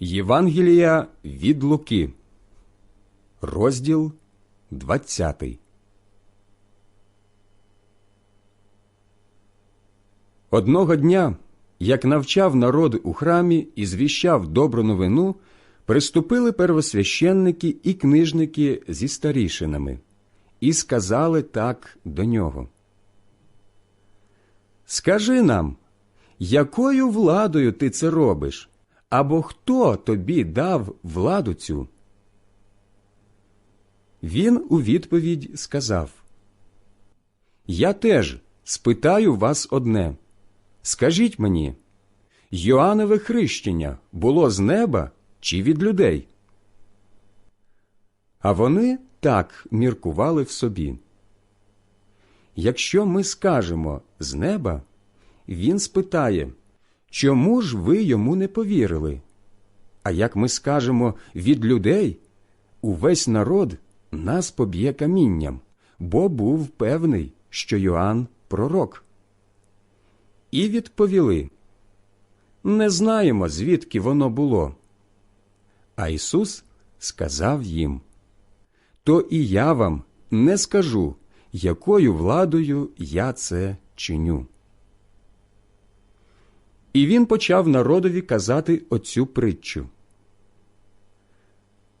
Євангелія від Луки, розділ 20. Одного дня, як навчав народ у храмі і звіщав добру новину, приступили первосвященники і книжники зі старішинами і сказали так до нього. Скажи нам, якою владою ти це робиш? Або хто тобі дав владу цю? Він у відповідь сказав Я теж спитаю вас одне. Скажіть мені, Йоаннове хрещення було з неба чи від людей? А вони так міркували в собі. Якщо ми скажемо з неба, він спитає, чому ж ви йому не повірили? А як ми скажемо від людей, увесь народ нас поб'є камінням, бо був певний, що Йоанн пророк. І відповіли Не знаємо, звідки воно було. А Ісус сказав їм То і я вам не скажу, якою владою я це чиню. І він почав народові казати оцю притчу.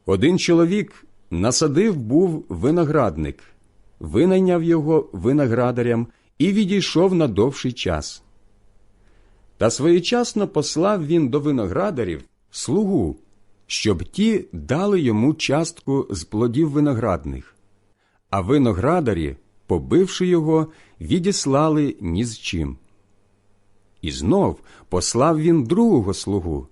Один чоловік насадив був виноградник, винайняв його виноградарям і відійшов на довший час. Та своєчасно послав він до виноградарів слугу, щоб ті дали йому частку з плодів виноградних, а виноградарі, побивши його, відіслали ні з чим. І знов послав він другого слугу,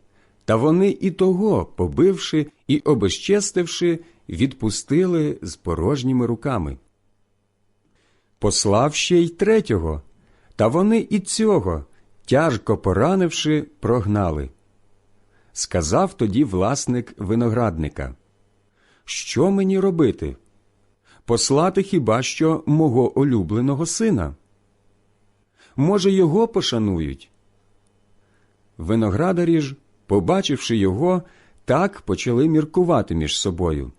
та вони і того, побивши і обезчестивши, відпустили з порожніми руками. Послав ще й третього, та вони і цього, тяжко поранивши, прогнали. Сказав тоді власник виноградника Що мені робити? Послати хіба що мого улюбленого сина? Може, його пошанують? Виноградарі ж, побачивши його, так почали міркувати між собою.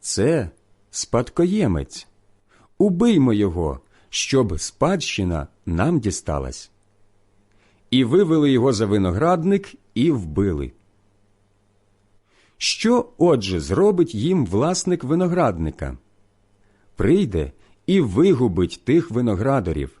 Це спадкоємець. Убиймо його, щоб спадщина нам дісталась. І вивели його за виноградник і вбили. Що отже зробить їм власник виноградника? Прийде і вигубить тих виноградарів,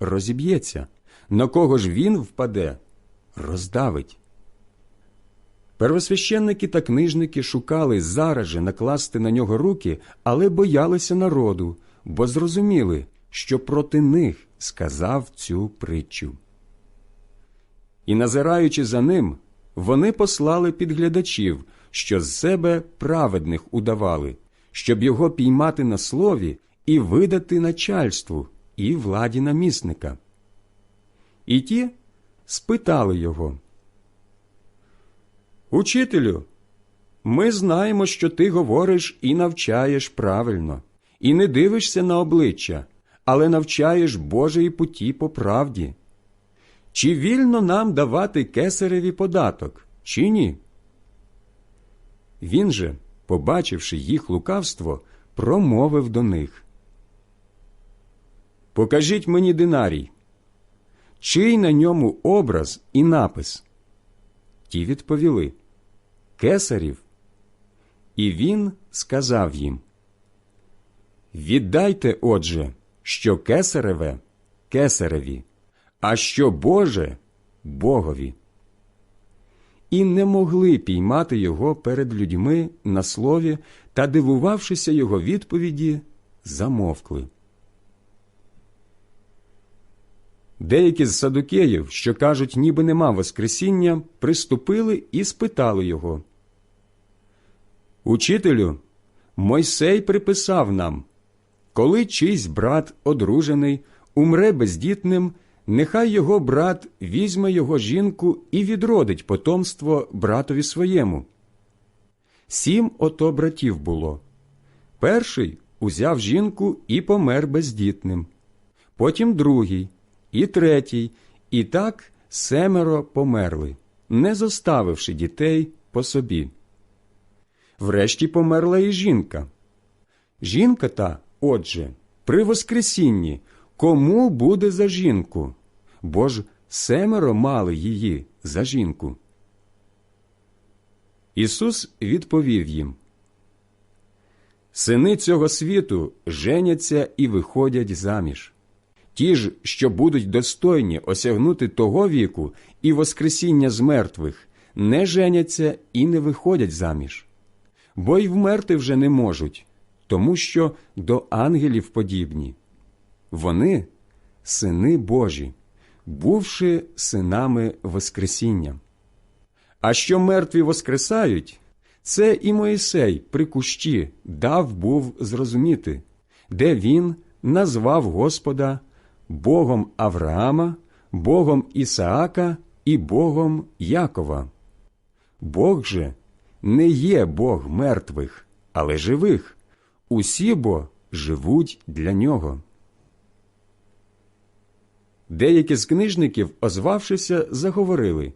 розіб'ється, на кого ж він впаде, роздавить. Первосвященники та книжники шукали зараз же накласти на нього руки, але боялися народу, бо зрозуміли, що проти них сказав цю притчу. І, назираючи за ним, вони послали підглядачів, що з себе праведних удавали, щоб його піймати на слові і видати начальству і владі намісника. І ті спитали його. Учителю, ми знаємо, що ти говориш і навчаєш правильно, і не дивишся на обличчя, але навчаєш Божої путі по правді. Чи вільно нам давати кесареві податок, чи ні? Він же, побачивши їх лукавство, промовив до них. Покажіть мені динарій, чий на ньому образ і напис. Ті відповіли Кесарів. І він сказав їм Віддайте, отже, що кесареве кесареві, а що Боже Богові. І не могли піймати його перед людьми на слові та, дивувавшися його відповіді, замовкли. Деякі з садукеїв, що кажуть, ніби нема Воскресіння, приступили і спитали його. Учителю, Мойсей приписав нам, коли чийсь брат одружений, умре бездітним, нехай його брат візьме його жінку і відродить потомство братові своєму. Сім ото братів було. Перший узяв жінку і помер бездітним, потім другий, і третій, і так семеро померли, не зоставивши дітей по собі. Врешті померла і жінка. Жінка та, отже, при Воскресінні кому буде за жінку? Бо ж семеро мали її за жінку. Ісус відповів їм Сини цього світу женяться і виходять заміж. Ті ж, що будуть достойні осягнути того віку і Воскресіння з мертвих, не женяться і не виходять заміж, бо й вмерти вже не можуть, тому що до ангелів подібні. Вони сини Божі, бувши синами Воскресіння. А що мертві воскресають, це і Моїсей при кущі дав був зрозуміти, де він назвав Господа Богом Авраама, Богом Ісаака і Богом Якова. Бог же не є Бог мертвих, але живих. Усі бо живуть для нього. Деякі з книжників, озвавшися, заговорили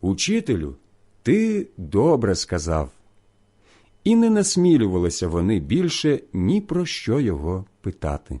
Учителю, ти добре сказав. І не насмілювалися вони більше ні про що його питати.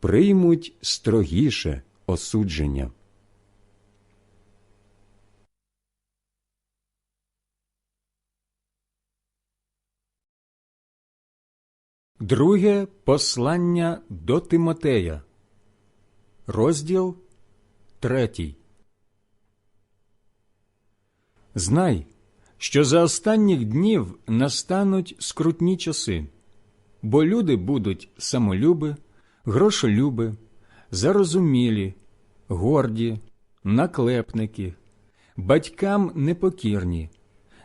приймуть строгіше осудження. Друге послання до Тимотея, розділ третій. Знай, що за останніх днів настануть скрутні часи, бо люди будуть самолюби, грошолюби, зарозумілі, горді, наклепники, батькам непокірні,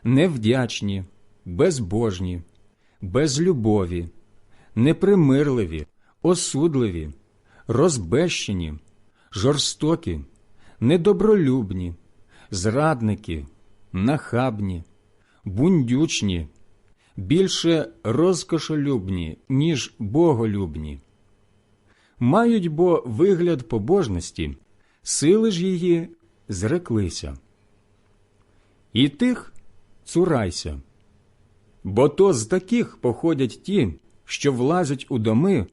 невдячні, безбожні, безлюбові непримирливі, осудливі, розбещені, жорстокі, недобролюбні, зрадники, нахабні, бундючні, більше розкошолюбні, ніж боголюбні. Мають бо вигляд побожності, сили ж її зреклися. І тих цурайся, бо то з таких походять ті, що влазять у доми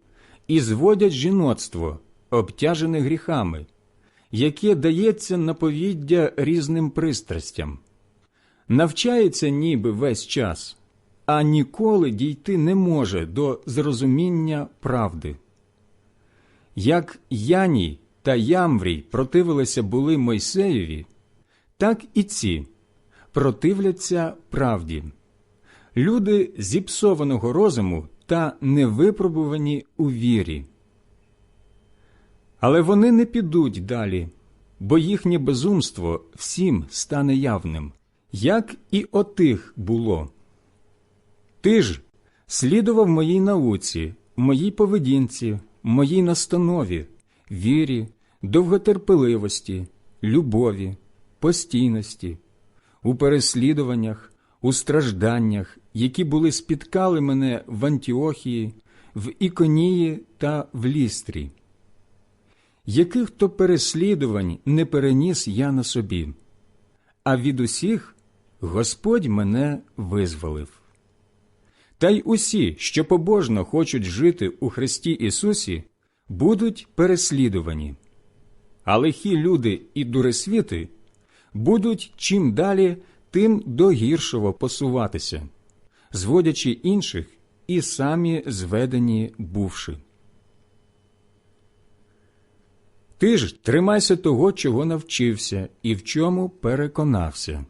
і зводять жіноцтво, обтяжене гріхами, яке дається наповіддя різним пристрастям, навчається ніби весь час, а ніколи дійти не може до зрозуміння правди. Як Яній та Ямврій противилися були Мойсеєві, так і ці противляться правді. Люди зіпсованого розуму та невипробувані у вірі. Але вони не підуть далі, бо їхнє безумство всім стане явним, як і отих було. Ти ж слідував моїй науці, моїй поведінці, моїй настанові, вірі, довготерпеливості, любові, постійності, у переслідуваннях, у стражданнях, які були спіткали мене в Антіохії, в Іконії та в Лістрі. Яких то переслідувань не переніс я на собі, а від усіх Господь мене визволив. Та й усі, що побожно хочуть жити у Христі Ісусі, будуть переслідувані. А лихі люди і дуресвіти будуть чим далі, тим до гіршого посуватися, зводячи інших і самі зведені бувши. Ти ж тримайся того, чого навчився і в чому переконався.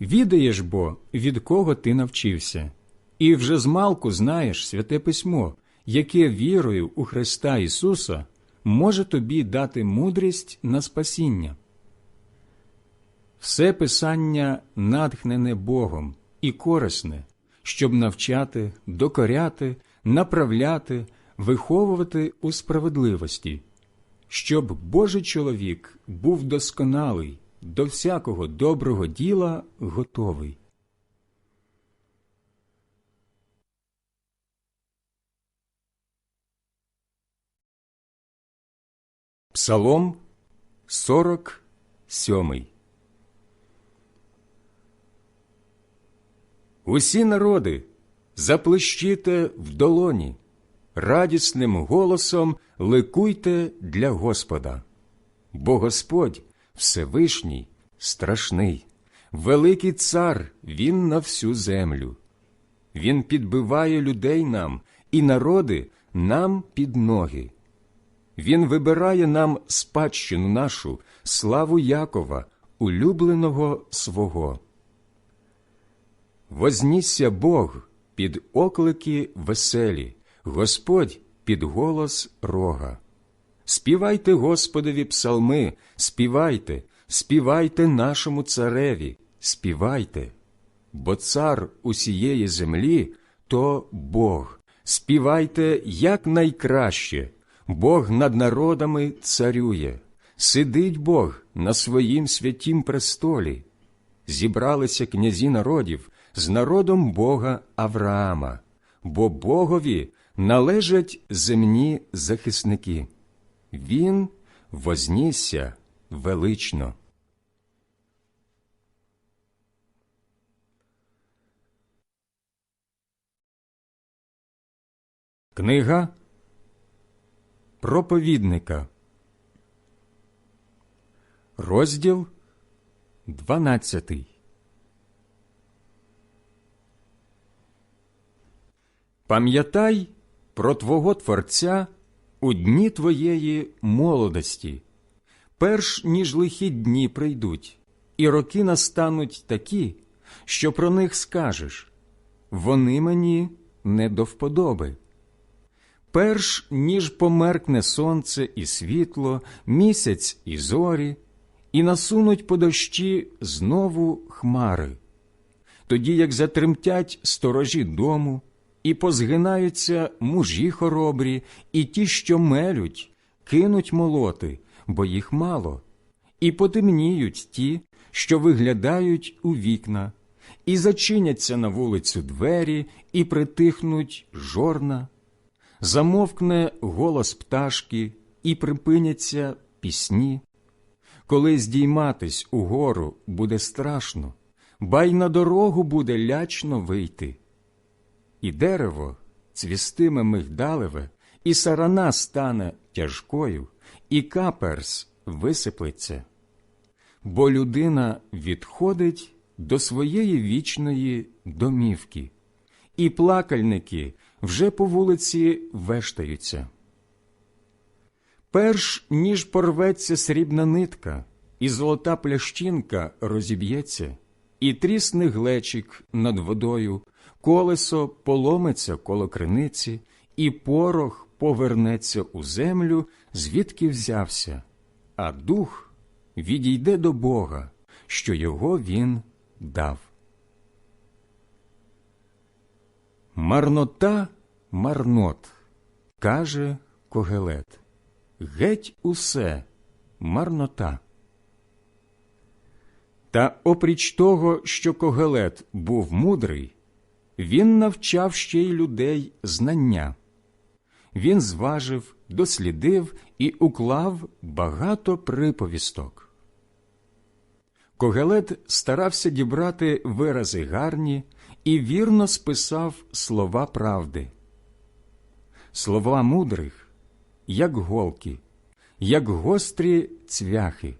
Відаєш бо, від кого ти навчився, і вже змалку знаєш святе письмо, яке вірою у Христа Ісуса може тобі дати мудрість на спасіння. Все писання натхнене Богом і корисне, щоб навчати, докоряти, направляти, виховувати у справедливості, щоб Божий чоловік був досконалий, до всякого доброго діла готовий. Псалом 47 Усі народи заплещите в долоні, радісним голосом ликуйте для Господа, бо Господь Всевишній, страшний, великий цар Він на всю землю. Він підбиває людей нам і народи нам під ноги. Він вибирає нам спадщину нашу, славу Якова, улюбленого свого. Вознісся Бог під оклики веселі, Господь під голос рога. Співайте Господові псалми, співайте, співайте нашому цареві, співайте, бо цар усієї землі то Бог. Співайте як найкраще, Бог над народами царює, сидить Бог на своїм святім престолі. Зібралися князі народів з народом Бога Авраама, бо Богові належать земні захисники. Він вознісся велично. Книга проповідника, розділ 12 Пам'ятай про Твого Творця у дні твоєї молодості, перш ніж лихі дні прийдуть, і роки настануть такі, що про них скажеш. Вони мені не до вподоби. Перш ніж померкне сонце і світло, місяць і зорі, і насунуть по дощі знову хмари, тоді як затремтять сторожі дому, і позгинаються мужі хоробрі, і ті, що мелють, кинуть молоти, бо їх мало, і потемніють ті, що виглядають у вікна, і зачиняться на вулицю двері, і притихнуть жорна, замовкне голос пташки, і припиняться пісні. Коли здійматись угору буде страшно, ба й на дорогу буде лячно вийти. І дерево цвістиме мигдалеве, і сарана стане тяжкою, і каперс висиплеться. Бо людина відходить до своєї вічної домівки, і плакальники вже по вулиці вештаються. Перш ніж порветься срібна нитка, і золота плящинка розіб'ється, і трісне глечик над водою, колесо поломиться коло криниці, і порох повернеться у землю, звідки взявся, а дух відійде до Бога, що його він дав. Марнота марнот, каже Когелет, геть усе марнота. Та опріч того, що Когелет був мудрий, він навчав ще й людей знання. Він зважив, дослідив і уклав багато приповісток. Когелет старався дібрати вирази гарні і вірно списав слова правди. Слова мудрих, як голки, як гострі цвяхи.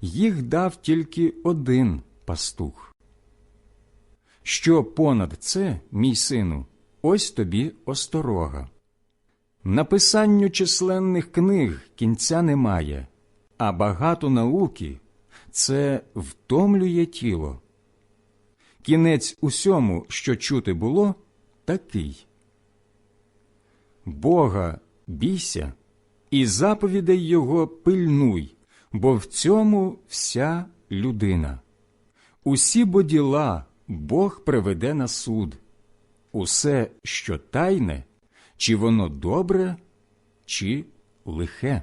Їх дав тільки один пастух. Що понад це, мій сину, ось тобі осторога. Написанню численних книг кінця немає, а багато науки це втомлює тіло. Кінець усьому, що чути було, такий. Бога бійся і заповідей Його пильнуй, бо в цьому вся людина. Усі бо діла Бог приведе на суд. Усе, що тайне, чи воно добре, чи лихе.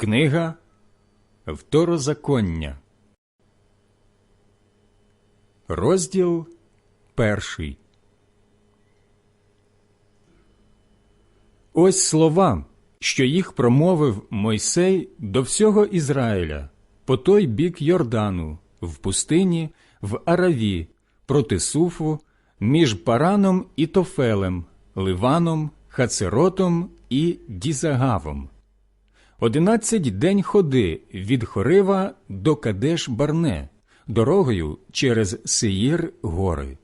Книга Второзаконня. Розділ перший. Ось слова, що їх промовив Мойсей до всього Ізраїля по той бік Йордану, в пустині, в Араві, проти Суфу, між Параном і Тофелем, Ливаном, Хацеротом і Дізагавом. Одинадцять день ходи від Хорива до Кадеш Барне, дорогою через Сеїр гори.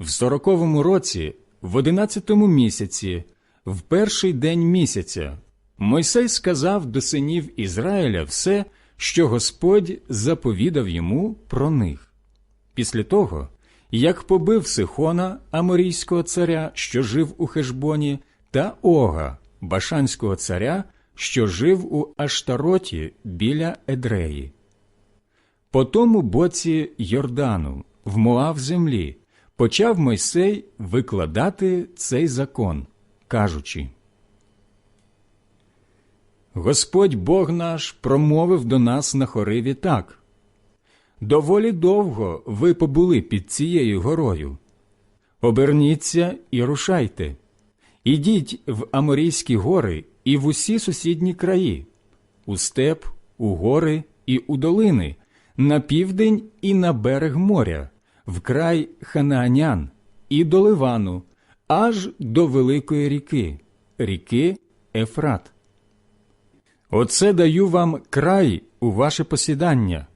В сороковому році, в одинадцятому місяці, в перший день місяця, Мойсей сказав до синів Ізраїля все, що Господь заповідав йому про них. Після того, як побив Сихона, аморійського царя, що жив у Хешбоні, та Ога, башанського царя, що жив у Аштароті біля Едреї. По тому боці Йордану, в Моав землі, почав Мойсей викладати цей закон, кажучи Господь Бог наш промовив до нас на хориві так. Доволі довго ви побули під цією горою. Оберніться і рушайте. Ідіть в Аморійські гори і в усі сусідні краї, у степ, у гори і у долини, на південь і на берег моря, в край Ханаанян і до Ливану, аж до Великої ріки, ріки Ефрат. Оце даю вам край у ваше посідання.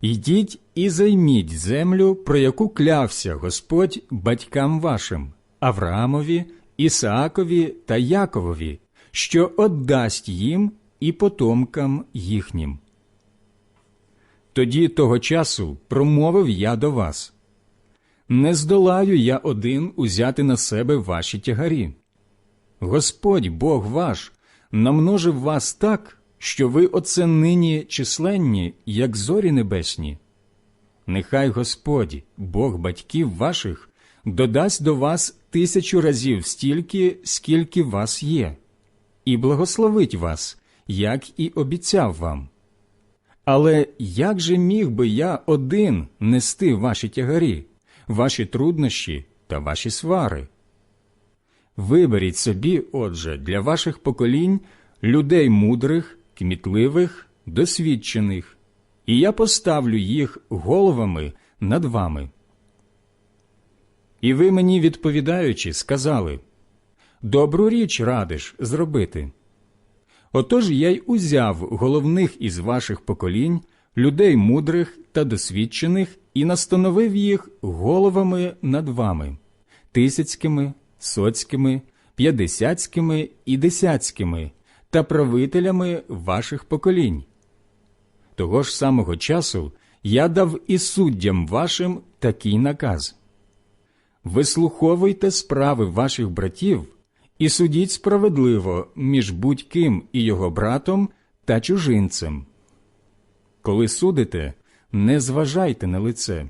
Йдіть і займіть землю, про яку клявся Господь батькам вашим, Авраамові, Ісаакові та Яковові, що отдасть їм і потомкам їхнім. Тоді того часу промовив я до вас не здолаю я один узяти на себе ваші тягарі. Господь Бог ваш намножив вас так, що ви оце нині численні, як зорі небесні. Нехай Господь, Бог батьків ваших, додасть до вас тисячу разів стільки, скільки вас є, і благословить вас, як і обіцяв вам. Але як же міг би я один нести ваші тягарі, ваші труднощі та ваші свари? Виберіть собі, отже, для ваших поколінь людей мудрих, кмітливих, досвідчених, і я поставлю їх головами над вами. І ви мені, відповідаючи, сказали Добру річ радиш зробити. Отож я й узяв головних із ваших поколінь, людей мудрих та досвідчених, і настановив їх головами над вами, тисяцькими, соцькими, п'ятдесятськими і десятськими, та правителями ваших поколінь. Того ж самого часу я дав і суддям вашим такий наказ вислуховуйте справи ваших братів і судіть справедливо між будь-ким і його братом та чужинцем. Коли судите, не зважайте на лице.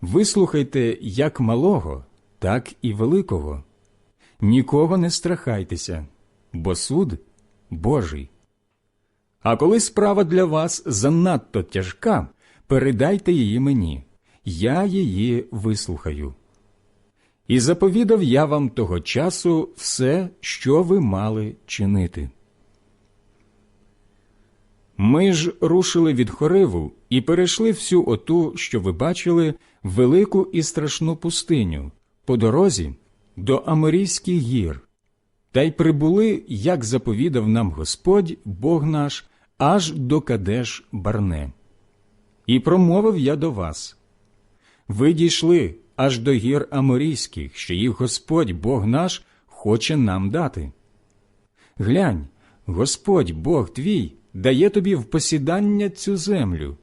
Вислухайте як малого, так і великого. Нікого не страхайтеся, бо суд Божий. А коли справа для вас занадто тяжка, передайте її мені, я її вислухаю. І заповідав я вам того часу все, що ви мали чинити. Ми ж рушили від Хориву і перейшли всю оту, що ви бачили, велику і страшну пустиню, по дорозі до Аморійських гір, та й прибули, як заповідав нам Господь, Бог наш, аж до Кадеш Барне. І промовив я до вас. Ви дійшли аж до гір Аморійських, що їх Господь Бог наш хоче нам дати. Глянь, Господь Бог твій дає тобі в посідання цю землю.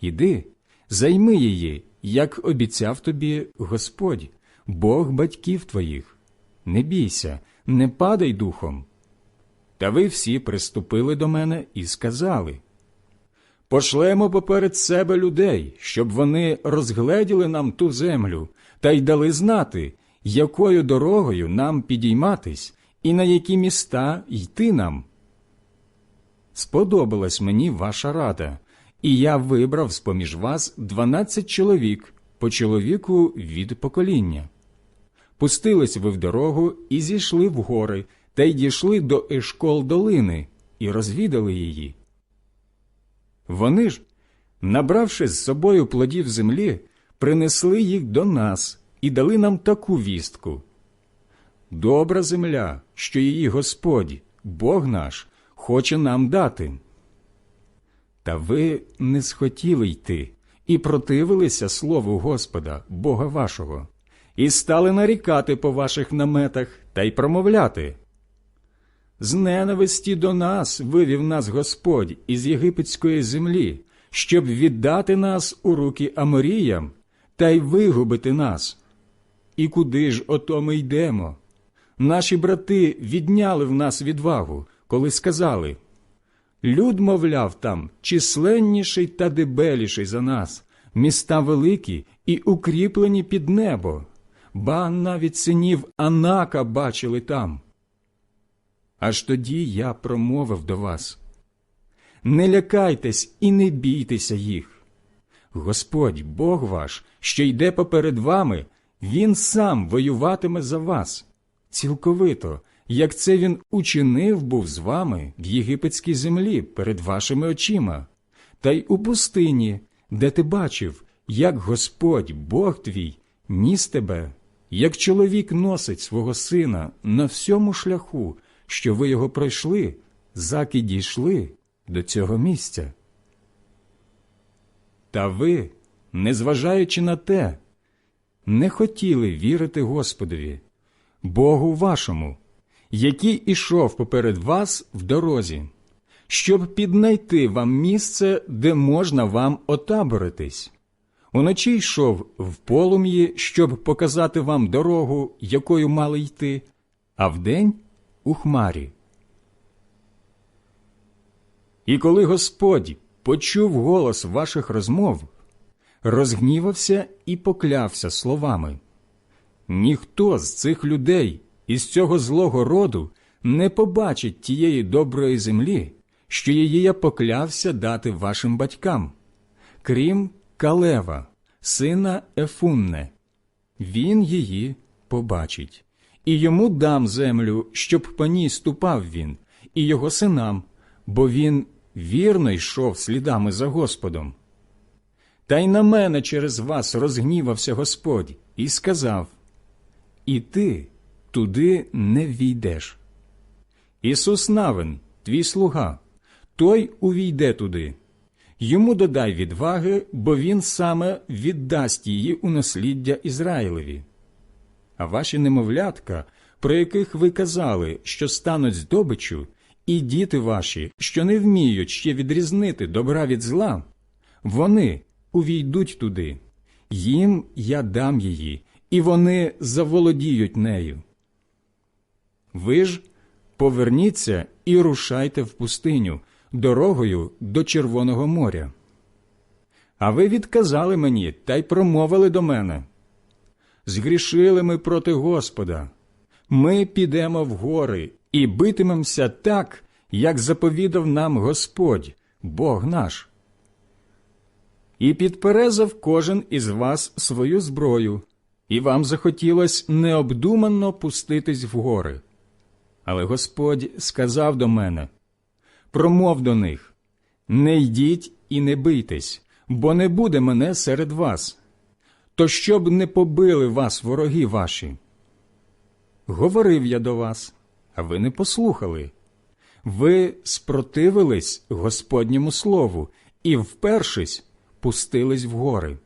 Іди, займи її, як обіцяв тобі Господь, Бог батьків твоїх. Не бійся, не падай духом. Та ви всі приступили до мене і сказали Пошлемо поперед себе людей, щоб вони розгледіли нам ту землю та й дали знати, якою дорогою нам підійматись і на які міста йти нам. Сподобалась мені ваша рада, і я вибрав з поміж вас дванадцять чоловік по чоловіку від покоління. Пустились ви в дорогу і зійшли в гори, та й дійшли до Ешкол долини і розвідали її. Вони ж, набравши з собою плодів землі, принесли їх до нас і дали нам таку вістку. Добра земля, що її Господь, Бог наш, хоче нам дати. Та ви не схотіли йти і противилися слову Господа, Бога вашого, і стали нарікати по ваших наметах та й промовляти. З ненависті до нас вивів нас Господь із єгипетської землі, щоб віддати нас у руки Аморіям та й вигубити нас. І куди ж ото ми йдемо? Наші брати відняли в нас відвагу, коли сказали Люд, мовляв, там численніший та дебеліший за нас, міста великі і укріплені під небо, ба навіть синів Анака бачили там. Аж тоді я промовив до вас. Не лякайтесь і не бійтеся їх. Господь, Бог ваш, що йде поперед вами, Він сам воюватиме за вас, цілковито, як це він учинив був з вами в єгипетській землі перед вашими очима, та й у пустині, де ти бачив, як Господь, Бог твій, ніс тебе, як чоловік носить свого сина на всьому шляху, що ви його пройшли, заки дійшли до цього місця. Та ви, незважаючи на те, не хотіли вірити Господові, Богу вашому, який ішов поперед вас в дорозі, щоб піднайти вам місце, де можна вам отаборитись. Уночі йшов в полум'ї, щоб показати вам дорогу, якою мали йти, а вдень у хмарі. І коли Господь почув голос ваших розмов, розгнівався і поклявся словами Ніхто з цих людей із цього злого роду не побачить тієї доброї землі, що її я поклявся дати вашим батькам, крім Калева, сина Ефунне. Він її побачить, і йому дам землю, щоб по ній ступав він, і його синам, бо він вірно йшов слідами за Господом. Та й на мене через вас розгнівався Господь і сказав І ти туди не війдеш. Ісус Навин, твій слуга, той увійде туди. Йому додай відваги, бо він саме віддасть її у насліддя Ізраїлеві. А ваші немовлятка, про яких ви казали, що стануть здобичу, і діти ваші, що не вміють ще відрізнити добра від зла, вони увійдуть туди, їм я дам її, і вони заволодіють нею. Ви ж поверніться і рушайте в пустиню дорогою до Червоного моря. А ви відказали мені та й промовили до мене. Згрішили ми проти Господа. Ми підемо в гори і битимемося так, як заповідав нам Господь, Бог наш. І підперезав кожен із вас свою зброю, і вам захотілось необдуманно пуститись в гори. Але Господь сказав до мене промов до них не йдіть і не бийтесь, бо не буде мене серед вас. То щоб не побили вас вороги ваші. Говорив я до вас, а ви не послухали. Ви спротивились Господньому слову і, впершись, пустились в гори.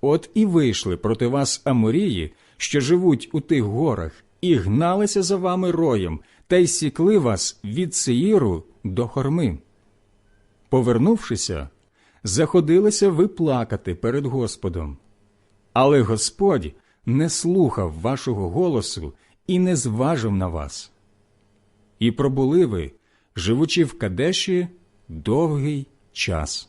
От і вийшли проти вас Аморії, що живуть у тих горах, і гналися за вами роєм, та й сікли вас від Сеїру до хорми. Повернувшися, заходилися ви плакати перед Господом. Але Господь не слухав вашого голосу і не зважив на вас. І пробули ви, живучи в Кадеші, довгий час.